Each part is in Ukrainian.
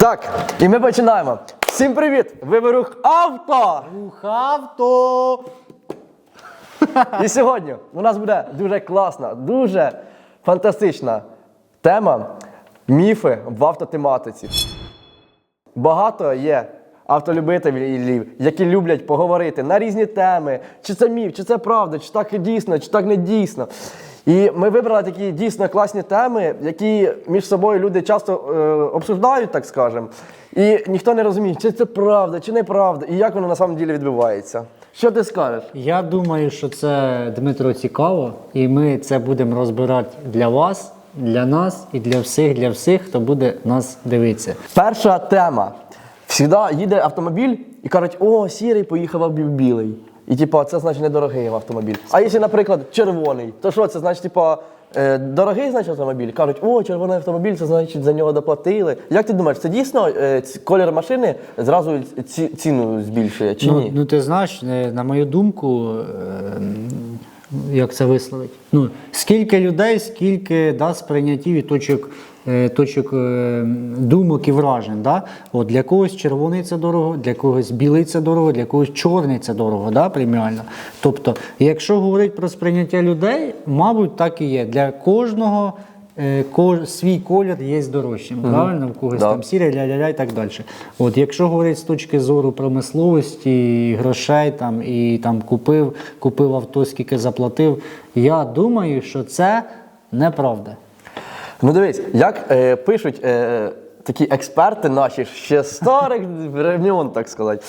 Так, і ми починаємо. Всім привіт! Ви рух авто! Авто! І сьогодні у нас буде дуже класна, дуже фантастична тема міфи в автотематиці. Багато є автолюбителів, які люблять поговорити на різні теми, чи це міф, чи це правда, чи так і дійсно, чи так не дійсно. І ми вибрали такі дійсно класні теми, які між собою люди часто е, обсуждають, так скажемо. І ніхто не розуміє, чи це правда, чи неправда, і як воно на самом ділі відбувається. Що ти скажеш? Я думаю, що це Дмитро цікаво, і ми це будемо розбирати для вас, для нас і для всіх, для всіх, хто буде нас дивитися. Перша тема. Всегда їде автомобіль і кажуть, о, сірий поїхав білий. І типа, це значить недорогий автомобіль. А якщо, наприклад, червоний, то що це значить, типа, е, дорогий значить автомобіль? Кажуть, о, червоний автомобіль, це значить за нього доплатили. Як ти думаєш, це дійсно е, ц- колір машини зразу ці- ціну збільшує чи Ну, ні? ну ти знаєш, е, на мою думку, е, як це висловить? Ну, скільки людей, скільки да, сприйняттів і точок, точок е, думок і вражень. Да? От для когось червоний це дорого, для когось білий це дорого, для когось чорний це дорого, да, преміально. Тобто, якщо говорити про сприйняття людей, мабуть, так і є. Для кожного. е, Свій колір є дорожчим, правильно? В когось Да. там сірий, ля-ля-ля і так далі. От якщо говорити з точки зору промисловості, грошей там і там купив, купив авто, скільки заплатив, я думаю, що це неправда. Ну дивись, як е, пишуть е, такі експерти наші ще старих времен, так сказати.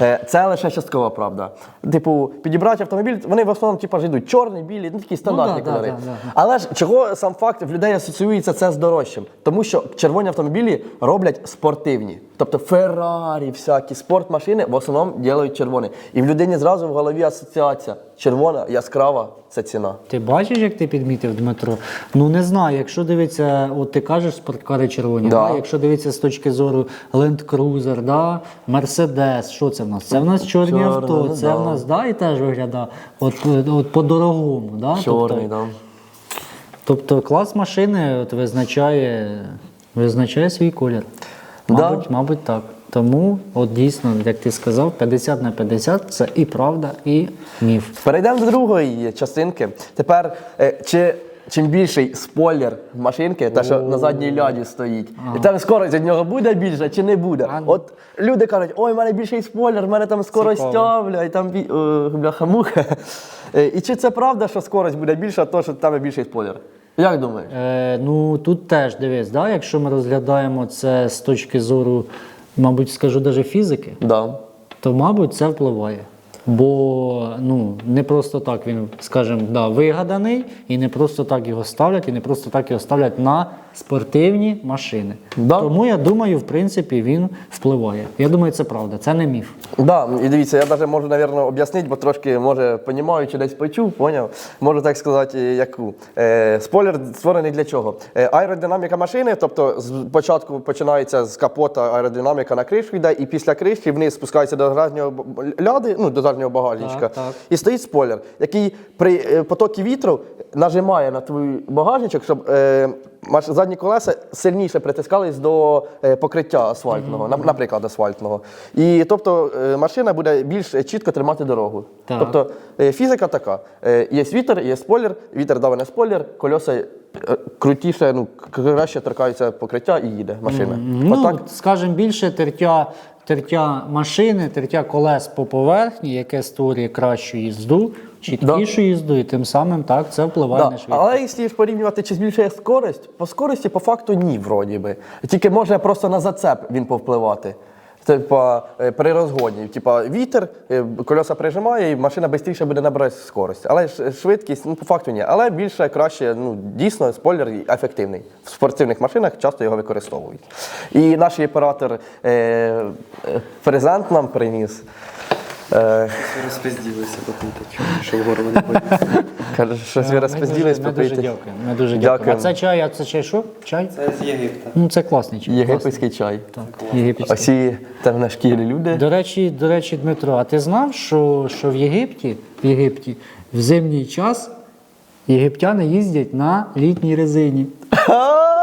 Е, це лише часткова правда. Типу, підібрати автомобіль, вони в основному типу, ж йдуть чорний, білі, ну такі стандартні да, кольори. да, да, да. Але ж чого сам факт в людей асоціюється це з дорожчим? Тому що червоні автомобілі роблять спортивні. Тобто Феррарі, всякі спортмашини в основному роблять червоні. І в людині зразу в голові асоціація. Червона, яскрава це ціна. Ти бачиш, як ти підмітив Дмитро? Ну не знаю, якщо дивитися, от ти кажеш спорткари червоні, Да. да. якщо дивитися з точки зору Land Cruiser, да, Mercedes, що це в нас? Це в нас чорні Чорне, авто, це да. в нас да, і теж виглядає от, от по-дорогому. Да? Чорний, тобто, да. тобто клас машини от, визначає, визначає свій колір. Да. Мабуть, мабуть, так. Тому, от дійсно, як ти сказав, 50 на 50 це і правда, і міф. Перейдемо до другої частинки. Тепер, е, чи, чим більший спойлер машинки, та що на задній ляді стоїть, і там скорость від нього буде більша чи не буде. От люди кажуть, ой, в мене більший спойлер, в мене там скорость бля, і там бі- о, бляха-муха. Е, І чи це правда, що скорость буде більша, то що там є більший спойлер? Як думаєш? Е, ну тут теж дивись, да, якщо ми розглядаємо це з точки зору, мабуть, скажу навіть фізики, Да. то мабуть це впливає. Бо ну не просто так він, скажімо, да, вигаданий, і не просто так його ставлять, і не просто так його ставлять на спортивні машини. Да. Тому я думаю, в принципі, він впливає. Я думаю, це правда, це не міф. Да, і дивіться, я навіть можу, навірно, об'яснити, бо трошки, може, понімаю, чи десь почув, поняв. Можу так сказати, яку. Е, спойлер створений для чого? Е, аеродинаміка машини, тобто спочатку починається з капота аеродинаміка на кришу йде, і після кришки вниз спускається до заднього ляди, ну, до заднього багажничка. Так, так. І стоїть спойлер, який при е, потокі вітру нажимає на твій багажничок, щоб е, маш- задні колеса сильніше притискались до е, покриття асфальтного, нап- наприклад, асфальтного. І тобто е, машина буде більш чітко тримати дорогу. Так. Тобто е, фізика така: е, є вітер, є спойлер, вітер давить на спойлер, кольоса крутіше, ну краще торкаються покриття і їде машина. Ну, Отак. скажімо, більше тертя, тертя машини, тертя колес по поверхні, яке створює кращу їзду, чіткішу їзду, і тим самим так це впливає Да. на швидкість. Але якщо порівнювати, чи збільшує скорость, по скорості по факту ні, вроді би. Тільки може просто на зацеп він повпливати. Типа е, при розгоні. Типа вітер, е, кольоса прижимає, і машина швидше буде набирати скорость. Але ж швидкість, ну по факту ні. Але більше краще, ну дійсно, спойлер ефективний. В спортивних машинах часто його використовують. І наш оператор е, е, презент нам приніс. Е, Розпизділися попити, що вгору не поїхали. каже, щось ви розпизділись ми дуже попити. дякуємо. Ми дуже Дякуємо. дякуємо. А це чай, а це чай що? Чай? Це з Єгипта. Ну це класний чай. Єгипетський чай. класний. Так, єгипетський. Осі темношкірі люди. До речі, до речі, Дмитро, а ти знав, що, що в Єгипті, в Єгипті в зимній час єгиптяни їздять на літній резині?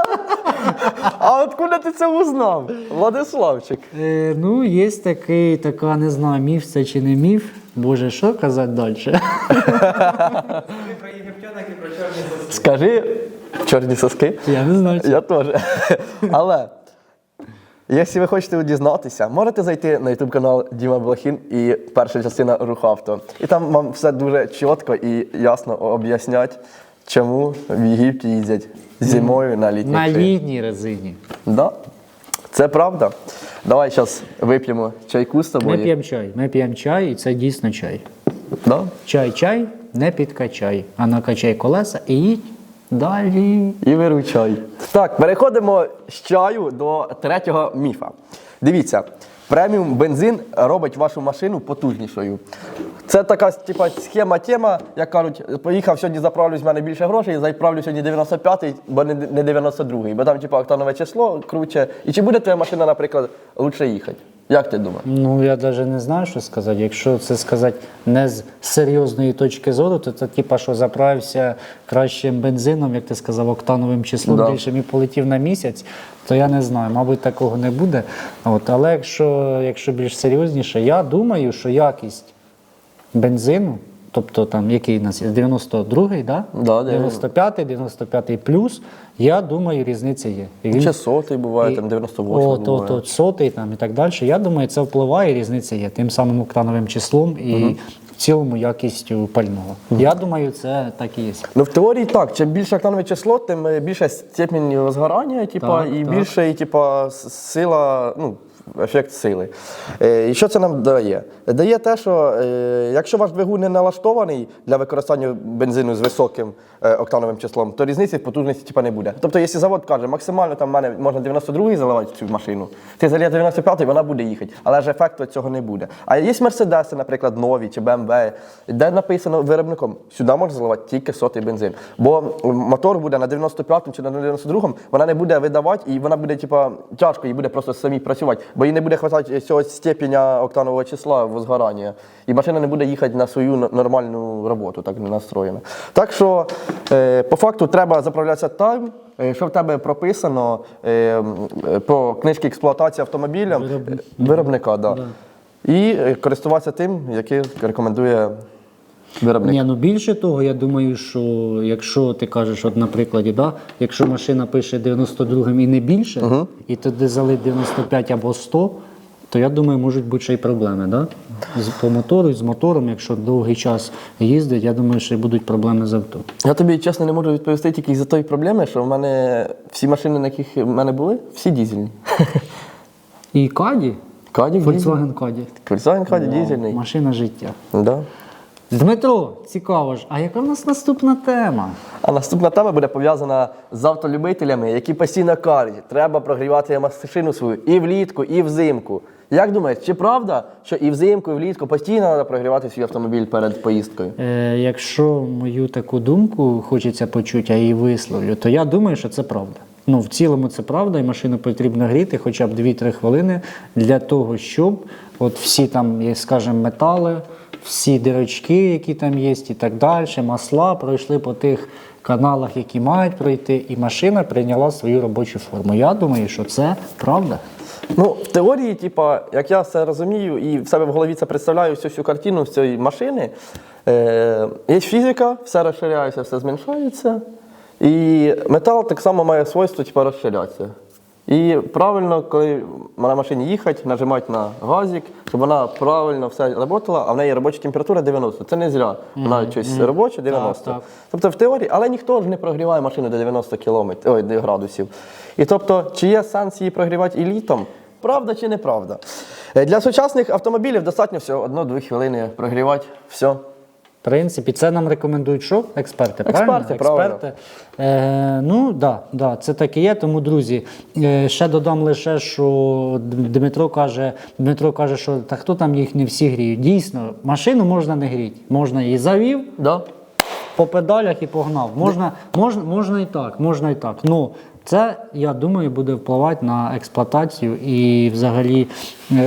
А откуда ти це узнав? Владиславчик. Е, ну, є такий, така, не знаю, міф це чи не міф. Боже, що казати далі? Скажи чорні соски. Я не знаю. Я теж. Але якщо ви хочете дізнатися, можете зайти на YouTube канал Діма Блохін і перша частина Рух авто. І там вам все дуже чітко і ясно об'яснять, чому в Єгипті їздять зимою на літній На шиї. літній резині. Да. Це правда. Давай зараз вип'ємо чайку з Ми тобою. п'ємо чай. Ми п'ємо чай, і це дійсно чай. Да? Чай, чай, не підкачай, а накачай колеса і їдь далі. І виручай. Так, переходимо з чаю до третього міфа. Дивіться, преміум бензин робить вашу машину потужнішою. Це така типа, схема тема, як кажуть, поїхав сьогодні заправлюсь, в мене більше грошей, заправлю сьогодні 95-й, бо не не 92-й. Бо там типа октанове число круче. І чи буде твоя машина, наприклад, лучше їхати? Як ти думаєш? Ну я навіть не знаю, що сказати. Якщо це сказати не з серйозної точки зору, то це типа, що заправився кращим бензином, як ти сказав, октановим числом Да. більшим і полетів на місяць, то я не знаю, мабуть, такого не буде. От, але якщо, якщо більш серйозніше, я думаю, що якість бензину, тобто там який у нас є 92-й, да? Да, 95-й, 95-й плюс, я думаю, різниця є. І він- Ще сотий буває, і- там 98 От, буває. от, от, сотий там і так далі. Я думаю, це впливає, різниця є тим самим октановим числом і в цілому якістю пального. Я думаю, це так і є. Ну, в теорії так. Чим більше октанове число, тим е, більше степінь згорання, типа, Так, і так. більше і, типа, с- сила, ну, ефект сили. Е, і що це нам дає? Дає те, що е, якщо ваш двигун не налаштований для використання бензину з високим е, октановим числом, то різниці в потужності типа, не буде. Тобто, якщо завод каже, максимально там в мене можна 92-й заливати цю машину, ти заліє 95-й, вона буде їхати. Але ж ефекту цього не буде. А є мерседеси, наприклад, нові чи BMW, де написано виробником, сюди можна заливати тільки сотий бензин. Бо мотор буде на 95-му чи на 92-му, вона не буде видавати, і вона буде, типа, тяжко, і буде просто самі працювати, бо їй не буде хватати цього степеня октанового числа в згорання. І машина не буде їхати на свою нормальну роботу, так не настроєна. Так що, е, по факту, треба заправлятися там, е, що в тебе прописано е, по книжці експлуатації автомобіля Виробник- е, виробника. Да. І е, користуватися тим, який рекомендує виробник. Ні, ну більше того, я думаю, що якщо ти кажеш, от на прикладі, да, якщо машина пише 92-м і не більше, і туди залить 95 або 100, то я думаю, можуть бути ще й проблеми. Да? З, по мотору, з мотором, якщо довгий час їздить, я думаю, що будуть проблеми з авто. Я тобі чесно не можу відповісти тільки за тої проблеми, що в мене всі машини, на яких в мене були, всі дізельні. І Каді, дізельний. Volkswagen Каді. Volkswagen Кадік дізельний. Машина життя. Да. Дмитро, цікаво ж, а яка в нас наступна тема? А наступна тема буде пов'язана з автолюбителями, які постійно кажуть, треба прогрівати машину свою і влітку, і взимку. Як думаєш, чи правда, що і взимку, і влітку постійно треба прогрівати свій автомобіль перед поїздкою? Е, якщо мою таку думку хочеться почути, а її висловлю, то я думаю, що це правда. Ну, в цілому це правда, і машину потрібно гріти хоча б 2-3 хвилини для того, щоб от всі там, скажімо, метали, всі дирочки, які там є, і так далі, масла пройшли по тих каналах, які мають пройти, і машина прийняла свою робочу форму. Я думаю, що це правда. Ну, в теорії, типа, як я все розумію і в себе в голові це представляю всю всю картину з цієї машини, е, є фізика, все розширяється, все зменшається. І метал так само має свойство типа, розширятися. І правильно, коли на машині їхати, нажимати на газик, щоб вона правильно все працювала, а в неї робоча температура 90. Це не зря. Вона щось робоча 90. так. Тобто в теорії, але ніхто ж не прогріває машину до 90 кілометрів, ой, до градусів. І тобто, чи є сенс її прогрівати і літом? Правда чи неправда? Е, Для сучасних автомобілів достатньо всього 1-2 хвилини прогрівати. Все. В принципі, це нам рекомендують що? Експерти, правильно? Експерти, правильно. Експерти. Е, ну, да, да, це так і є. Тому, друзі, е, ще додам лише, що Дмитро каже, Дмитро каже, що та хто там їх не всі гріють. Дійсно, машину можна не гріти. Можна її завів, Да? по педалях і погнав. Можна, можна, можна і так, можна і так. Ну, це, я думаю, буде впливати на експлуатацію і взагалі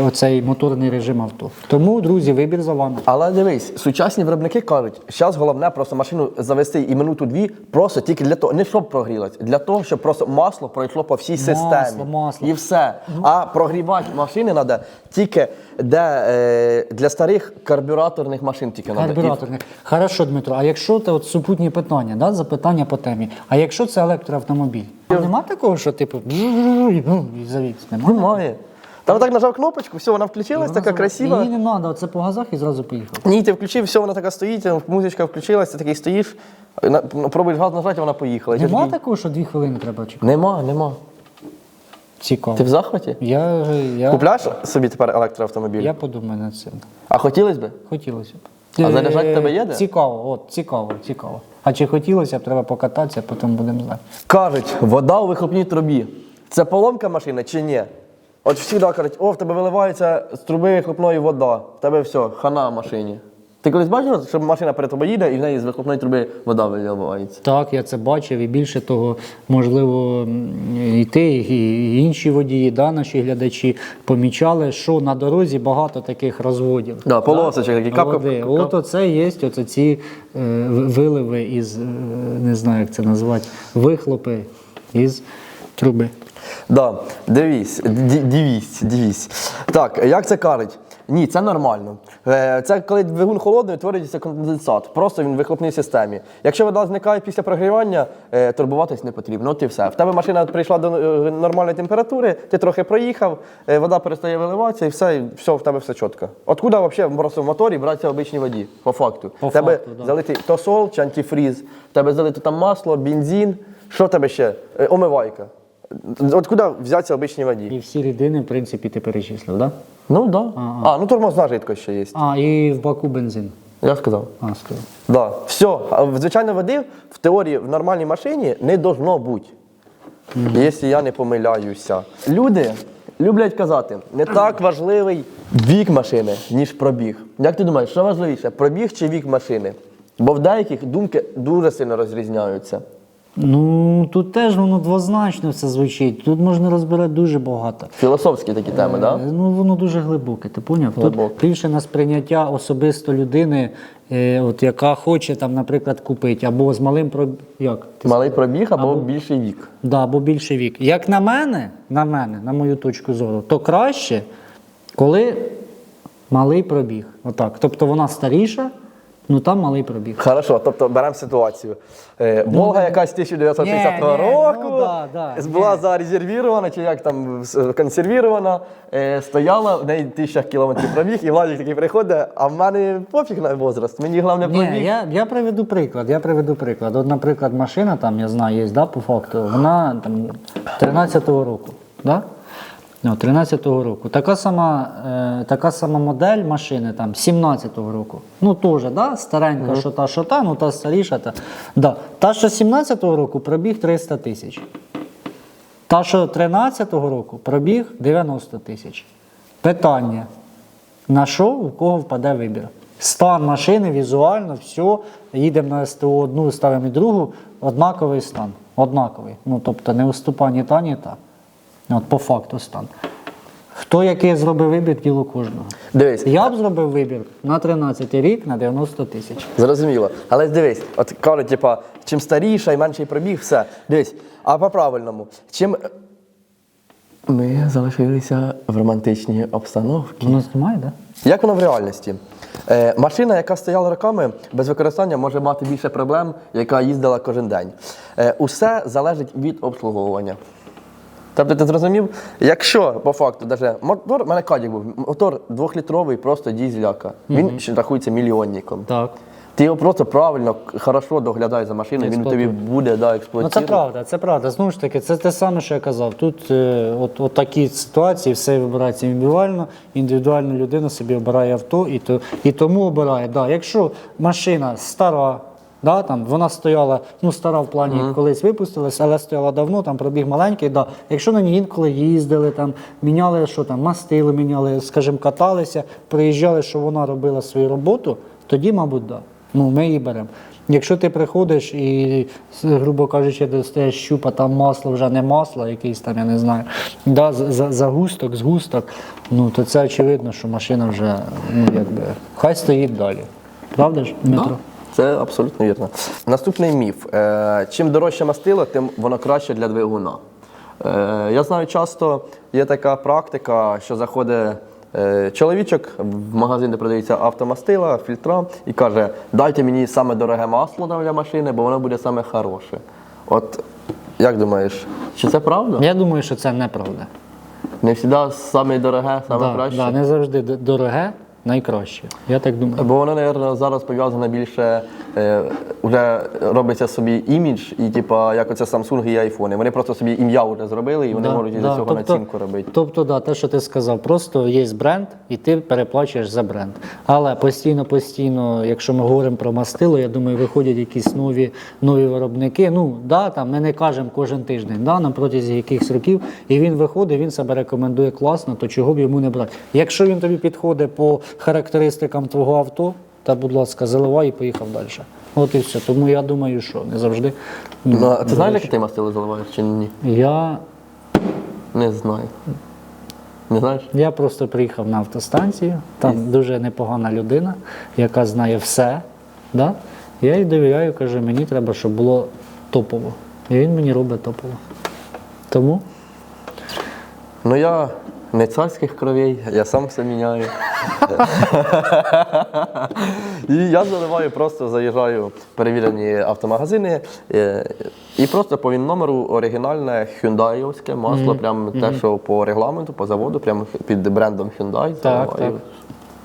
оцей моторний режим авто. Тому, друзі, вибір за вами. Але дивись, сучасні виробники кажуть, зараз головне просто машину завести і минуту-дві, просто тільки для того, не щоб прогрілась, для того, щоб просто масло пройшло по всій системі. масло. І все. А прогрівати машини треба тільки де, е, для старих карбюраторних машин тільки. Карбюраторних. Хорошо, Дмитро, а якщо це от супутні питання, да, запитання по темі, а якщо це електроавтомобіль? Нема такого, що типу і завівся? Нема? Немає. Там так нажав кнопочку, все, вона включилась, така красива. Її не треба, це по газах і зразу поїхав. Ні, ти включив, все, вона така стоїть, музичка включилась, ти такий стоїш, на- ну, пробуєш газ нажати, вона поїхала. І ти Нема такий, такого, що дві хвилини треба чекати? Нема, нема. Цікаво. Ти в захваті? Я, я, Купляєш собі тепер електроавтомобіль? я подумаю над цим. А хотілося б? Хотілося б. А заряджати Е, тебе є де? Цікаво, от, цікаво, цікаво. А чи хотілося б, треба покататися, потім будемо знати. Кажуть, вода у вихлопній трубі. Це поломка машини чи ні? От всі кажуть, о, в тебе виливається з труби вихлопної вода. В тебе все, хана в машині. Ти колись бачив, що машина перед тобою їде і в неї з вихлопної труби вода виливається? Так, я це бачив, і більше того, можливо, і ти, і інші водії, да, наші глядачі помічали, що на дорозі багато таких розводів. Да, полосочок такі, капка- От оце є, оце ці е, виливи із, е, не знаю, як це назвати, вихлопи із труби. Да, дивись, ді- дивись, дивись. Так, як це кажуть? Ні, це нормально. Е, Це коли двигун холодний, утворюється конденсат. Просто він в вихлопній системі. Якщо вода зникає після прогрівання, е, турбуватись не потрібно. От і все. В тебе машина прийшла до е, нормальної температури, ти трохи проїхав, вода перестає виливатися і все, і все, в тебе все чітко. Откуда взагалі просто в моторі братися в обичній воді? По факту. По тебе факту, да. залитий то сол чи антифріз, тебе залито там масло, бензин. Що тебе ще? Омивайка. От куди взятися в обичній воді? І всі рідини, в принципі, ти перечислив, так? Да? Ну да. А, ну тормозна жидкость ще є. А, і в баку бензин. Я сказав. А, сказав. Да. Все. А в звичайно води в теорії в нормальній машині не должно бути. Якщо я не помиляюся. Люди люблять казати, не так важливий вік машини, ніж пробіг. Як ти думаєш, що важливіше, пробіг чи вік машини? Бо в деяких думки дуже сильно розрізняються. Ну, тут теж воно двозначно все звучить. Тут можна розбирати дуже багато. Філософські такі теми, так? Е, Да? Ну, воно дуже глибоке, ти поняв? Глибоке. Тут більше на сприйняття особисто людини, е, от, яка хоче, там, наприклад, купити, або з малим про... Як? Ти Малий пробіг або більший вік. Да, або більший вік. Як на мене, на мене, на мою точку зору, то краще, коли малий пробіг. Отак. Тобто вона старіша, ну там малий пробіг. Хорошо, тобто беремо ситуацію. Е, Волга якась 1950 Ні, ні, року ну да, да, була зарезервірована, чи як там с- консервірована, е, стояла, в неї тисяча кілометрів пробіг, і Владик такий приходить, а в мене пофіг на возраст, мені головне пробіг. Ні, я, я приведу приклад. Я приведу приклад. От, наприклад, машина там, я знаю, є, да, по факту, вона там 13-го року. Да? Ну, 13-го року. Така сама, е, така сама модель машини там 17-го року. Ну теж, да? старенька, що та, що та, ну та старіша. Та, да. та що 17-го року пробіг 300 тисяч. Та, що 13-го року пробіг 90 тисяч. Питання. На що у кого впаде вибір? Стан машини візуально, все, їдемо на СТО одну, ставимо і другу, однаковий стан. Однаковий. Ну, тобто не уступа ні та, ні та. От по факту стан. Хто який зробив вибір, діло кожного. Дивись, Я б зробив вибір на 13 рік на 90 тисяч. зрозуміло. Але дивись, от кажуть, типа, чим старіша і менший пробіг, все. Дивись, а по-правильному, чим. Ми залишилися в романтичній обстановці. Воно знімає, так? Да? Як воно в реальності? Е, машина, яка стояла роками, без використання може мати більше проблем, яка їздила кожен день. Е, усе залежить від обслуговування. Тобто ти зрозумів, якщо по факту, даже мотор, у мене кадік був, мотор двохлітровий, просто дізеляка. Він ще рахується мільйонником. Так. Ти його просто правильно, хорошо доглядай за машиною, він тобі буде да, Ну експлуатувати. це правда, це правда. Знову ж таки, це те саме, що я казав. Тут е, от, от такі ситуації, все вибирається індивідуально. Індивідуально людина собі обирає авто і, то, і тому обирає. Да, якщо машина стара, да, там, вона стояла, ну стара в плані колись випустилась, але стояла давно, там пробіг маленький. Да. Якщо на ній інколи їздили, там, міняли, що там, мастили, міняли, скажімо, каталися, приїжджали, що вона робила свою роботу, тоді, мабуть, да. Ну, ми її беремо. Якщо ти приходиш і, грубо кажучи, достаєш щупа, там масло вже не масло, якийсь там, я не знаю, да, за- за- загусток, згусток, ну то це очевидно, що машина вже ну, якби, хай стоїть далі. Правда ж, Дмитро? Це абсолютно вірно. Наступний міф. Е, чим дорожче мастило, тим воно краще для двигуна. Е, я знаю, часто є така практика, що заходить е, чоловічок в магазин, де продаються автомастила, фільтра, і каже: дайте мені саме дороге масло для машини, бо воно буде саме хороше. От як думаєш, чи це правда? Я думаю, що це неправда. Не завжди саме дороге, саме Да, краще. да, не завжди дороге, найкраще. Я так думаю. Бо воно, мабуть, зараз пов'язане більше, е, вже робиться собі імідж, і типа, як оце Samsung і айфони. Вони просто собі ім'я вже зробили, і вони Да, можуть із да. цього націнку робити. Тобто, да, те, що ти сказав, просто є бренд, і ти переплачуєш за бренд. Але постійно, постійно, якщо ми говоримо про мастило, я думаю, виходять якісь нові, нові виробники. Ну, да, там, ми не кажемо кожен тиждень, да, на протязі якихось років, і він виходить, він себе рекомендує класно, то чого б йому не брати. Якщо він тобі підходить по характеристикам твого авто, та, будь ласка, заливай і поїхав далі. От і все. Тому я думаю, що не завжди. Ну, а ти знаєш, як ти мастило заливаєш чи ні? Я Не знаю. Не знаєш? Я просто приїхав на автостанцію, там дуже непогана людина, яка знає все. Да? Я їй довіряю, кажу, мені треба, щоб було топово. І він мені робить топово. Тому Ну я не царських кровей, я сам все міняю. І я заливаю, просто заїжджаю в перевірені автомагазини е, і просто по він номеру оригінальне хюндаївське масло, прямо те, що по регламенту, по заводу, прямо під брендом Hyundai Так, заливаю.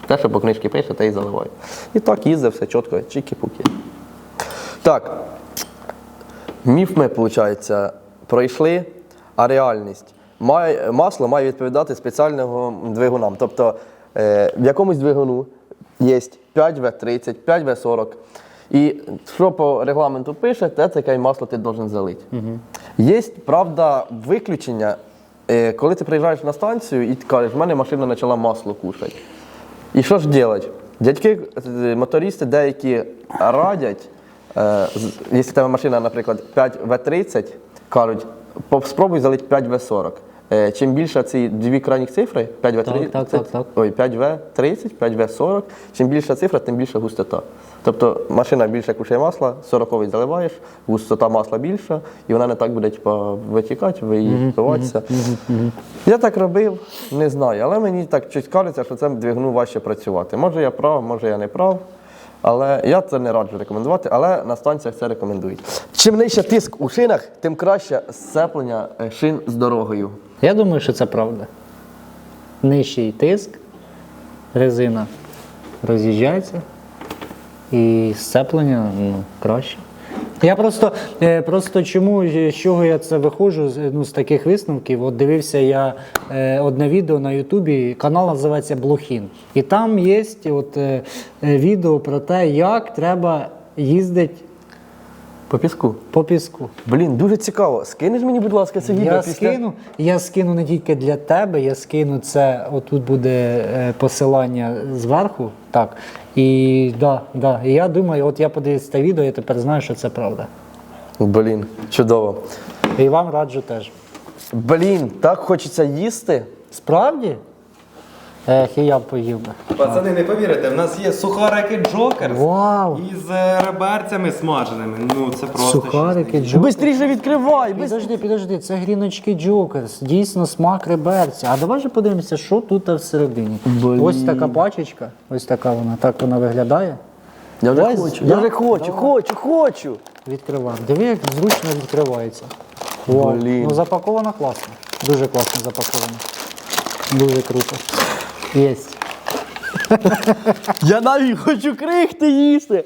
Те, що по книжці пише, те й заливаю. І так їздив, все чітко, чікі-пуки. Так, Міф ми, виходить, пройшли, а реальність. Має, масло має відповідати спеціальним двигунам. Тобто е, в якомусь двигуну є 5В30, 5В40. І що по регламенту пише, те таке масло ти должен залити. Є, правда, виключення, е, коли ти приїжджаєш на станцію і кажеш, в мене машина почала масло кушати. І що ж робити? Дядьки, е, мотористи деякі радять, е, якщо в тебе машина, наприклад, 5В30, кажуть, спробуй залити 5В40. Е, Чим більше ці дві крайніх цифри, 5В30, Так, так, так, так. ой, 5В30, 5В40, чим більша цифра, тим більша густота. Тобто машина більше кушає масла, 40 заливаєш, густота масла більша, і вона не так буде типа, витікати, випиватися. Я так робив, не знаю, але мені так щось кажеться, що це двигуну важче працювати. Може я прав, може я не прав. Але я це не раджу рекомендувати, але на станціях це рекомендують. Чим нижче тиск у шинах, тим краще сцеплення е, шин з дорогою. Я думаю, що це правда. Нижчий тиск, резина роз'їжджається і сцеплення ну, краще. Я просто, е, просто чому, з чого я це виходжу ну, з таких висновків? От дивився я е, одне відео на Ютубі, канал називається Блохін. І там є от, е, відео про те, як треба їздити По піску. по піску. Блін, дуже цікаво. Скинеш мені, будь ласка, це відео Я після. скину, я скину не тільки для тебе, я скину це. Отут буде е, посилання зверху. Так. І да, да. І я думаю, от я подивився це відео, я тепер знаю, що це правда. Блін, чудово. І вам раджу теж. Блін, так хочеться їсти. Справді? Ех, і я б поїв би. Пацани, не повірите, в нас є сухарики Джокерс Вау! із е, реберцями смаженими. Ну це просто Сухарики, щось. джокерс. Бистріше відкривай! бис- Підожди, підожди, це гріночки Джокерс. Дійсно смак реберця. А давай же подивимося, що тут всередині. Ось така пачечка, ось така вона, так вона виглядає. Я вже Давай, хочу, да, я вже хочу, хочу, хочу. Відкриваємо. Диви, як зручно відкривається. Вау. Блін. Ну запаковано класно. Дуже класно запаковано. Дуже круто. Єсть. Я навіть хочу крихти їсти.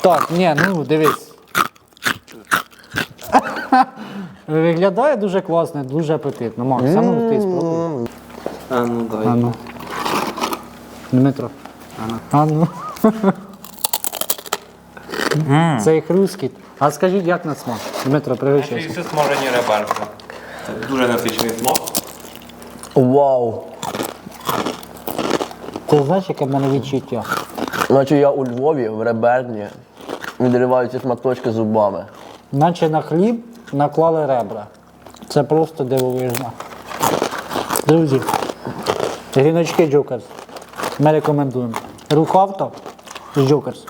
Так, ні, ну дивись. Виглядає дуже класно, дуже апетитно. Макс, а ну ти спробуй. А ну дай. А ну. Дмитро. А ну. Цей хрускіт. А скажіть, як на смак? Дмитро, пригощайся. Ще смажені реберця. Дуже насичений смак. Вау. Ти знаєш, яке в мене відчуття? Наче я у Львові в реберні відриваю ці шматочки зубами. Наче на хліб наклали ребра. Це просто дивовижно. Друзі, гріночки Джокерс. Ми рекомендуємо. Рух авто з Джокерс.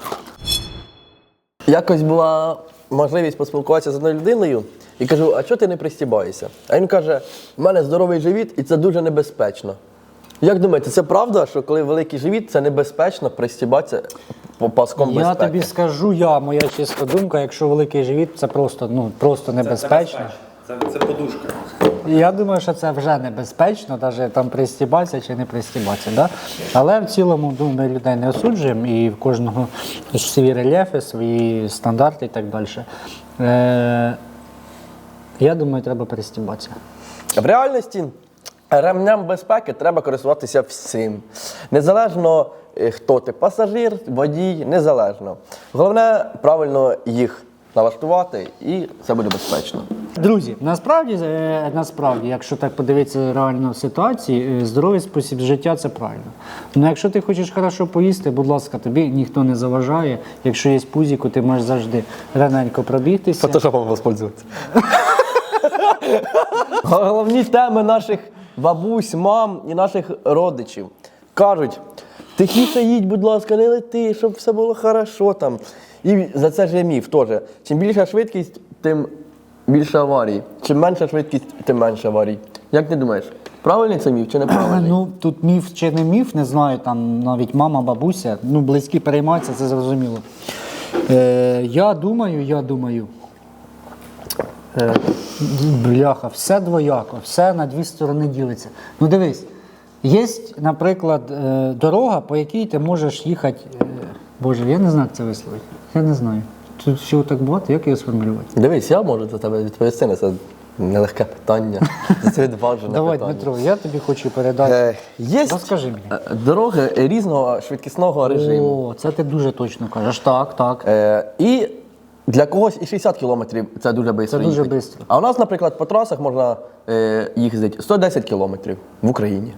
Якось була можливість поспілкуватися з одною людиною і кажу, а чого ти не пристібаєшся? А він каже: в мене здоровий живіт і це дуже небезпечно. Як думаєте, це правда, що коли великий живіт, це небезпечно пристібатися по паском Я тобі скажу, я, моя чиста думка, якщо великий живіт, це просто, ну, просто небезпечно. Це, це подушка. Я думаю, що це вже небезпечно, навіть там пристібатися чи не пристібатися. Да? Але в цілому ми людей не осуджуємо і в кожного свої рельєфи, свої стандарти і так далі. Е, я думаю, треба пристібатися. В реальності ремнем безпеки треба користуватися всім. Незалежно е, хто ти, пасажир, водій, незалежно. Головне правильно їх налаштувати і це буде безпечно. Друзі, насправді, е, насправді, якщо так подивитися реально ситуації, е, здоровий спосіб життя це правильно. Ну якщо ти хочеш хорошо поїсти, будь ласка, тобі ніхто не заважає. Якщо є пузіку, ти можеш завжди раненько пробігтися. Фотошопом воспользуватися. Головні теми наших бабусь, мам і наших родичів. Кажуть, тихіше їдь, будь ласка, не лети, щоб все було хорошо там. І за це ж є міф теж. Чим більша швидкість, тим більше аварій. Чим менша швидкість, тим менше аварій. Як ти думаєш, правильний це міф чи неправильний? Ну тут міф чи не міф, не знаю. Там навіть мама, бабуся, ну близькі переймаються, це зрозуміло. Е, я думаю, я думаю. Е, бляха, все двояко, все на дві сторони ділиться. Ну дивись, є, наприклад, е, дорога, по якій ти можеш їхати. Е, Боже, я не знаю, як це висловити. Я не знаю. Тут всього так багато, як його сформулювати? Дивись, я можу за тебе відповісти на це нелегке питання. Це відважене Давай, питання. Дмитро, я тобі хочу передати. Е, Є Розкажи мені. е, дороги різного швидкісного режиму. О, це ти дуже точно кажеш. Так, так. Е, І для когось і 60 кілометрів це дуже швидко. Це дуже швидко. А у нас, наприклад, по трасах можна е, їздити 110 кілометрів в Україні.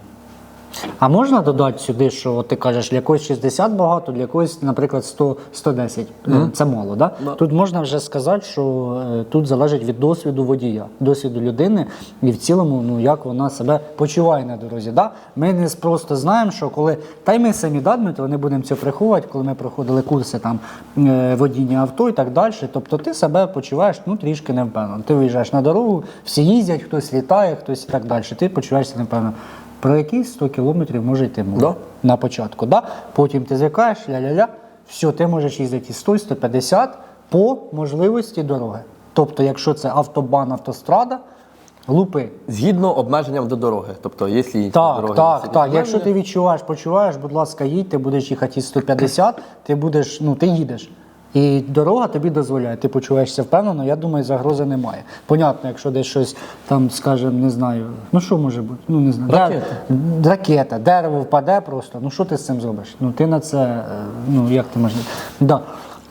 А можна додати сюди, що от ти кажеш, для когось 60 багато, для когось, наприклад, 100, 110. Е, Це мало, да? Тут можна вже сказати, що е, тут залежить від досвіду водія, досвіду людини і в цілому, ну як вона себе почуває на дорозі. Да? Ми не просто знаємо, що коли. Та й ми самі да, Дмитро, не будемо це приховувати, коли ми проходили курси там е, водіння авто і так далі. Тобто ти себе почуваєш ну, трішки невпевнено. Ти виїжджаєш на дорогу, всі їздять, хтось літає, хтось і так далі. Ти почуваєшся невпевнено. Про які 100 кілометрів може йти мова Да. на початку. Да? Потім ти звикаєш, ля-ля-ля, все, ти можеш їздити і 100, і 150 по можливості дороги. Тобто, якщо це автобан, автострада, лупи. Згідно обмеженням до дороги. Тобто, якщо Так, дороги так, так. обмеження, Якщо ти відчуваєш, почуваєш, будь ласка, їдь, ти будеш їхати із 150, ти будеш, ну ти їдеш. І дорога тобі дозволяє, ти почуваєшся впевнено, я думаю, загрози немає. Понятно, якщо десь щось там, скажімо, не знаю, ну що може бути? Ну не знаю. Ракета. Дер- Ракета, дерево впаде просто. Ну що ти з цим зробиш? Ну ти на це, е, ну як ти можеш. Да.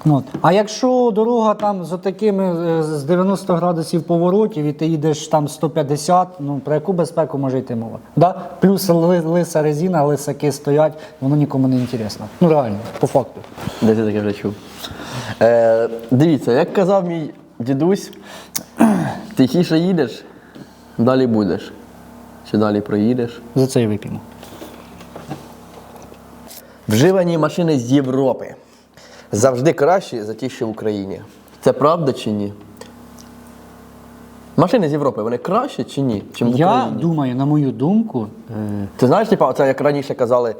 От. А якщо дорога там з такими е, з 90 градусів поворотів і ти їдеш там 150, ну про яку безпеку може йти мова? Да? Плюс ли- лиса резина, лисаки стоять, воно нікому не інтересно. Ну реально, по факту. Десь я таке вже чув. Е, дивіться, як казав мій дідусь, тихіше їдеш, далі будеш. Чи далі проїдеш. За це і вип'ємо. Вживані машини з Європи завжди кращі за ті, що в Україні. Це правда чи ні? Машини з Європи, вони кращі чи ні? Чим в Я Україні? думаю, на мою думку, е, Ти знаєш, типа, це як раніше казали,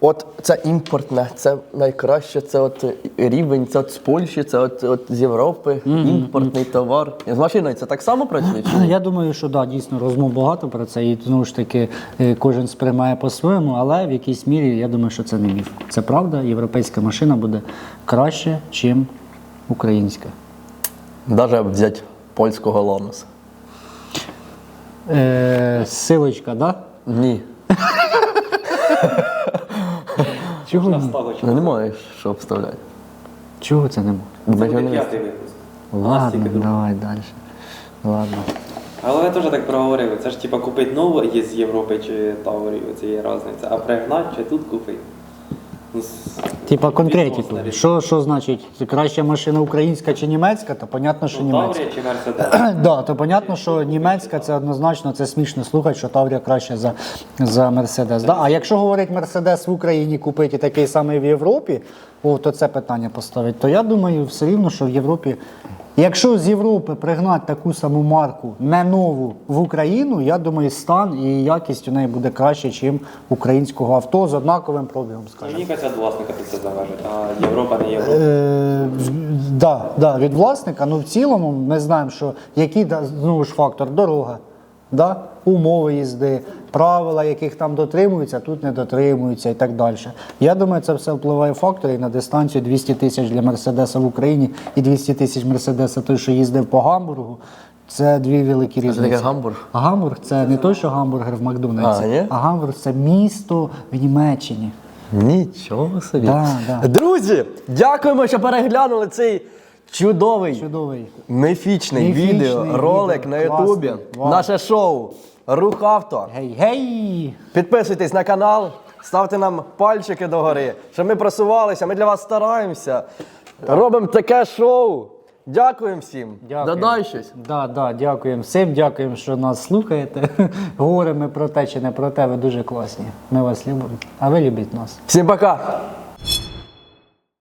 от це імпортне, це найкраще, це от рівень, це от з Польщі, це от, от з Європи, імпортний товар. З машиною це так само працює? Чи ні? Я думаю, що да, дійсно розмов багато про це, і знову ж таки е, кожен сприймає по-своєму, але в якійсь мірі я думаю, що це не міф. Це правда, європейська машина буде краще, ніж українська. Навіть взяти польського лануса. Е, силочка, да? Ні. Чого, ні? Ну, немає що вставляти. Чого це нема? Це буде п'ятий випуск. Ладно, давай далі. Ладно. Але ви теж так проговорили. Це ж типа купити нову є з Європи чи Таврії, цієї різниці, а пригнати чи тут купити. Типа конкретику. Що, що значить, краща машина українська чи німецька, то понятно, що ну, німецька. Таврія чи Мерседес? Да, то понятно, що німецька це однозначно це смішно слухати, що Таврія краще за, за Мерседес. Да? А якщо говорить Мерседес в Україні купити такий самий в Європі, о, то це питання поставить. То я думаю, все рівно, що в Європі. Якщо з Європи пригнати таку саму марку, не нову в Україну, я думаю, стан і якість у неї буде краще, ніж українського авто з однаковим пробігом, скажімо. Мені від власника це залежить, а Європа не Європа. Е, да, да, від власника. Ну в цілому ми знаємо, що який знову ж фактор дорога, да, умови їзди, правила, яких там дотримуються, тут не дотримуються і так далі. Я думаю, це все впливає фактори і на дистанцію 200 тисяч для Мерседеса в Україні і 200 тисяч Мерседеса, той, що їздив по Гамбургу. Це дві великі різниці. таке Гамбург? А Гамбург це не той, що гамбургер в Макдональдсі, А, а Гамбург це місто в Німеччині. Нічого собі. Да, да. Друзі, дякуємо, що переглянули цей чудовий, Чудовий. міфічний, Міфічний відео, ролик відео, на Ютубі. класний. Вау. Наше шоу Рух Авто. Гей, гей! Підписуйтесь на канал, ставте нам пальчики догори, щоб ми просувалися. Ми для вас стараємося. Робимо таке шоу. Дякуємо всім. Дякуємо. Додай щось. Да, да, дякуємо всім, дякуємо, що нас слухаєте. Говоримо про те чи не про те, ви дуже класні. Ми вас любимо, а ви любіть нас. Всім пока.